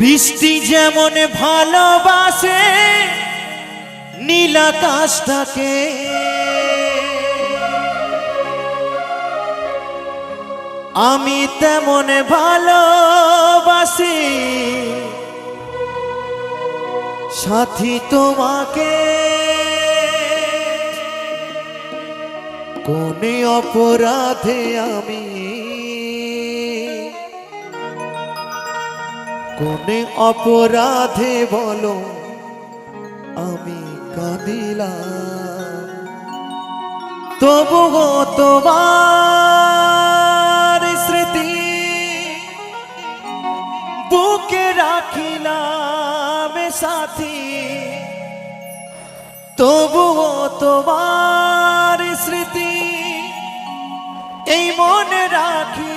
বৃষ্টি যেমন ভালোবাসে নীলাকাশটাকে। আমি তেমন ভালোবাসি সাথী তোমাকে। কোন অপরাধে আমি কোন অপরাধে বলো, আমি কাঁদিলাম। তবু তোমার স্মৃতি বুকে রাখিলাম সাথী। তবুও তোমার স্মৃতি এই মনে রাখিলাম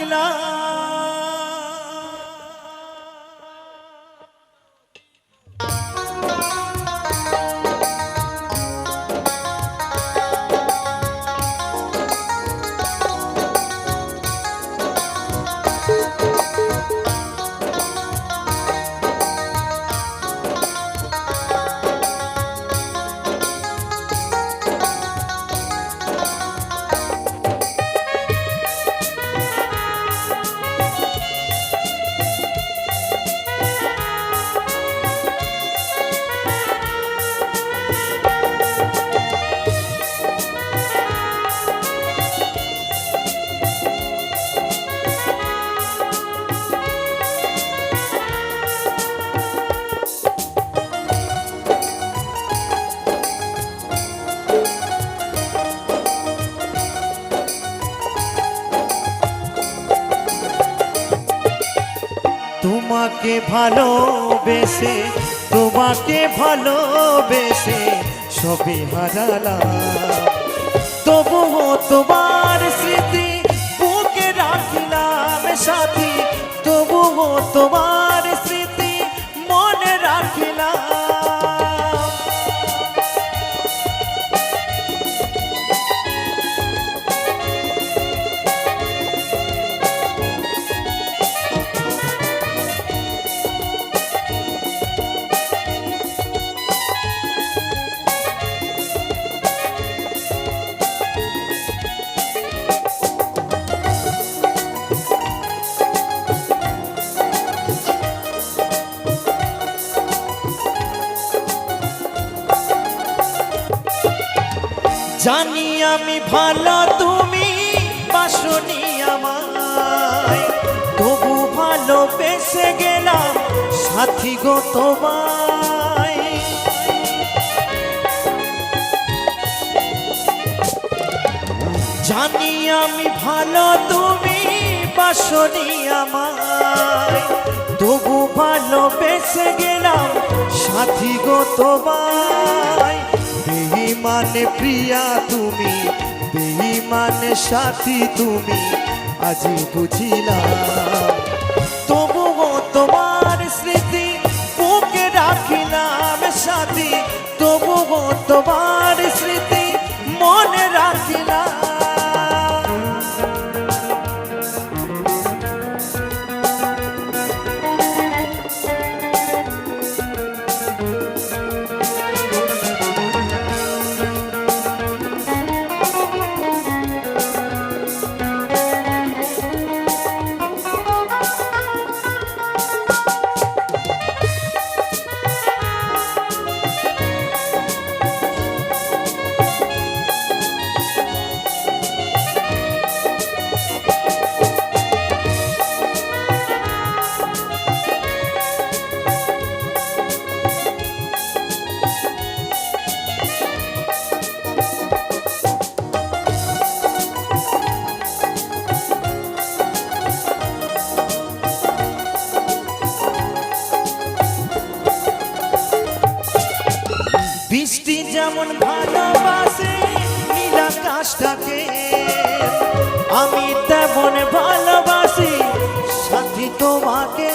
তোমাকে ভালোবেসে তোমাকে ভালোবেসে সবে হারালাম। তবুও তোমার স্মৃতি বুকে রাখিলাম সাথী তবুও তোমার জানি আমি ভালো, তুমি বাসনি আমায়। তবু ভালো বেসে গেলাম সাথী গো তোমায়। জানি আমি ভালো, তুমি বাসনি আমায়। তবু ভালো বেসে গেলাম সাথী গো তোমায়। বেহিমানে প্রিয়া তুমি বেহিমানে সাথী তুমি, আজি বুঝিলাম। তবুও তোমার স্মৃতি বুকে রাখিলাম সাথী, তবুও তোমার যেমন ভালোবাসে নীলাকাশটাকে আমি তেমন ভালোবাসি সাথী তোমাকে।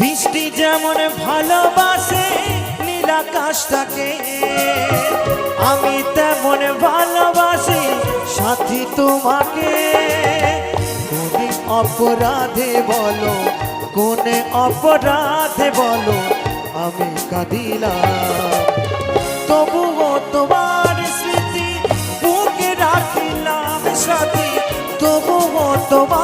বৃষ্টি যেমন ভালোবাসে নীলাকাশটাকে আমি তেমন ভালোবাসি সাথী তোমাকে। অপরাধে বলো কোনে অপরাধে বলো আমি কাঁদিলাম। তবুও তোমার স্মৃতি বুকে রাখিলাম সাথী তবুও তোমার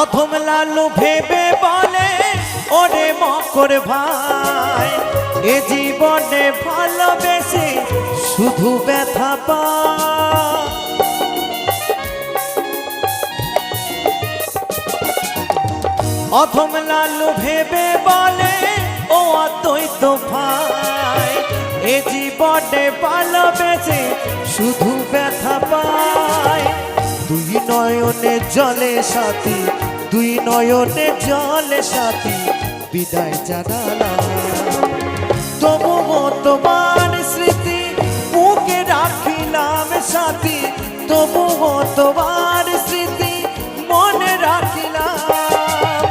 অথম লালু ভেবে বলে, ওরে মকর ভাই, এ জীবনে ভালোবেসে শুধু ব্যথা পা অথম লালু ভেবে বলে, ও অদ্বৈত ভাই, এ জীবনে ভালোবেসে শুধু ব্যথা পায়। দুই নয়নে জলে সাথী দুই নয়নে জলে সাথী বিদায় জানালাম। তবুও তোমার স্মৃতি, বুকে রাখিলাম সাথী। তবু তোমার স্মৃতি, মনে রাখিলাম।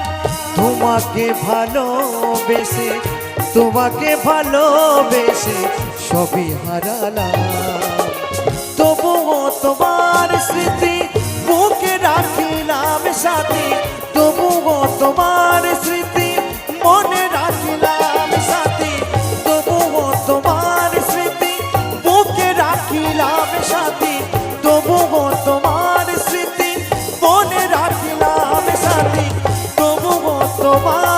তোমাকে ভালোবেসে তোমাকে ভালোবেসে সবই হারালাম। তবুও তোমার স্মৃতি, বুকে রাখিলাম সাথী। মনে রাখিলাম সাথী তবুও তোমার